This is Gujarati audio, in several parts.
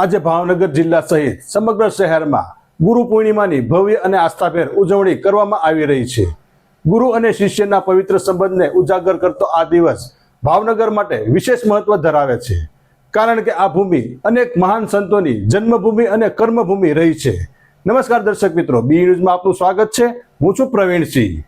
આજે ભાવનગર જિલ્લા સહિત સમગ્ર શહેરમાં ગુરુ પૂર્ણિમાની ભવ્ય અને આસ્થાભેર ઉજવણી કરવામાં આવી રહી છે. ગુરુ અને શિષ્યના પવિત્ર સંબંધને ઉજાગર કરતો આ દિવસ ભાવનગર માટે વિશેષ મહત્વ ધરાવે છે. કારણ કે આ ભૂમિ અનેક મહાન સંતોની જન્મભૂમિ અને કર્મભૂમિ રહી છે. નમસ્કાર દર્શક મિત્રો, બી ન્યૂઝમાં આપનું સ્વાગત છે. હું છું પ્રવીણસિંહ.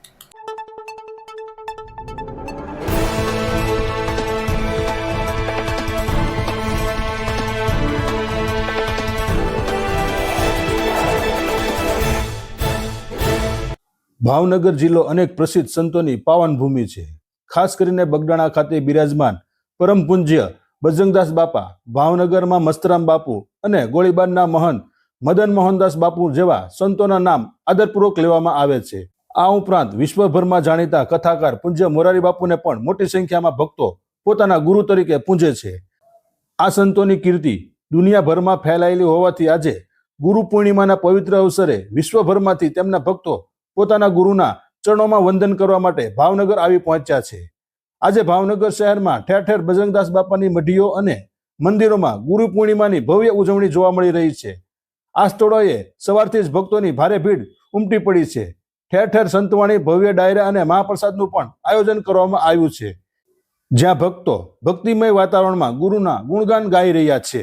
ભાવનગર જિલ્લો અનેક પ્રસિદ્ધ સંતોની પાવન ભૂમિ છે. ખાસ કરીને બગડાણા ખાતે બિરાજમાન પરમ પૂજ્ય બજરંગદાસ બાપા, ભાવનગરમાં મસ્તરામ બાપુ અને ગોળીબારના મહંત મદન મોહનદાસ બાપુ જેવા સંતોના નામ આદરપૂર્વક લેવામાં આવે છે. આ ઉપરાંત વિશ્વભરમાં જાણીતા કથાકાર પૂજ્ય મોરારી બાપુને પણ મોટી સંખ્યામાં ભક્તો પોતાના ગુરુ તરીકે પૂજે છે. આ સંતોની કીર્તિ દુનિયાભરમાં ફેલાયેલી હોવાથી આજે ગુરુ પૂર્ણિમાના પવિત્ર અવસરે વિશ્વભરમાંથી તેમના ભક્તો પોતાના ગુરુના ચરણોમાં વંદન કરવા માટે ભાવનગર આવી પહોંચ્યા છે આજે ભાવનગર શહેરમાં ઠેર ઠેર બજરંગદાસ બાપાની મઢીઓ અને મંદિરોમાં ગુરુ પૂર્ણિમાની ભવ્ય ઉજવણી જોવા મળી રહી છે આ સ્થળોએ સવારથી જ ભક્તોની ભારે ભીડ ઉમટી પડી છે ઠેર ઠેર સંતવાણી ભવ્ય ડાયરા અને મહાપ્રસાદનું પણ આયોજન કરવામાં આવ્યું છે જ્યાં ભક્તો ભક્તિમય વાતાવરણમાં ગુરુના ગુણગાન ગાઈ રહ્યા છે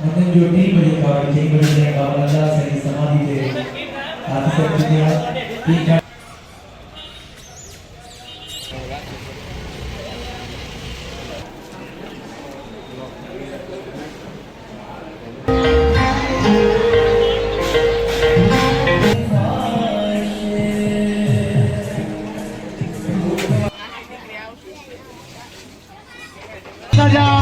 And then your team will come and take your name, Bhavanda, Sari Samadhi, Adi Satya, Pika. Salam.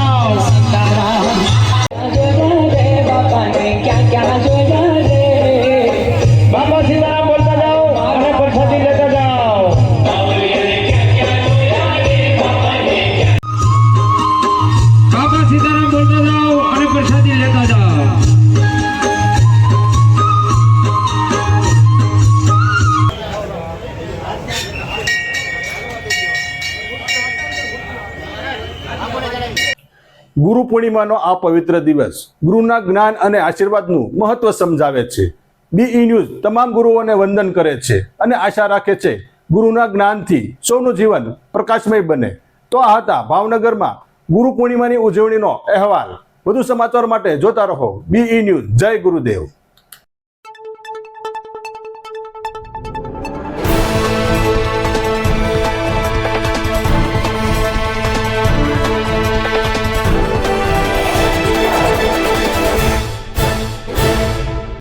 ગુરુ પૂર્ણિમાનો આ પવિત્ર દિવસ ગુરુના જ્ઞાન અને આશીર્વાદનું મહત્વ સમજાવે છે. બીઈ ન્યૂઝ તમામ ગુરુઓને વંદન કરે છે અને આશા રાખે છે ગુરુના જ્ઞાનથી સૌનું જીવન પ્રકાશમય બને. તો આ હતા ભાવનગરમાં ગુરુ પૂર્ણિમાની ઉજવણીનો અહેવાલ. વધુ સમાચાર માટે જોતા રહો બીઈ ન્યૂઝ જય ગુરુદેવ.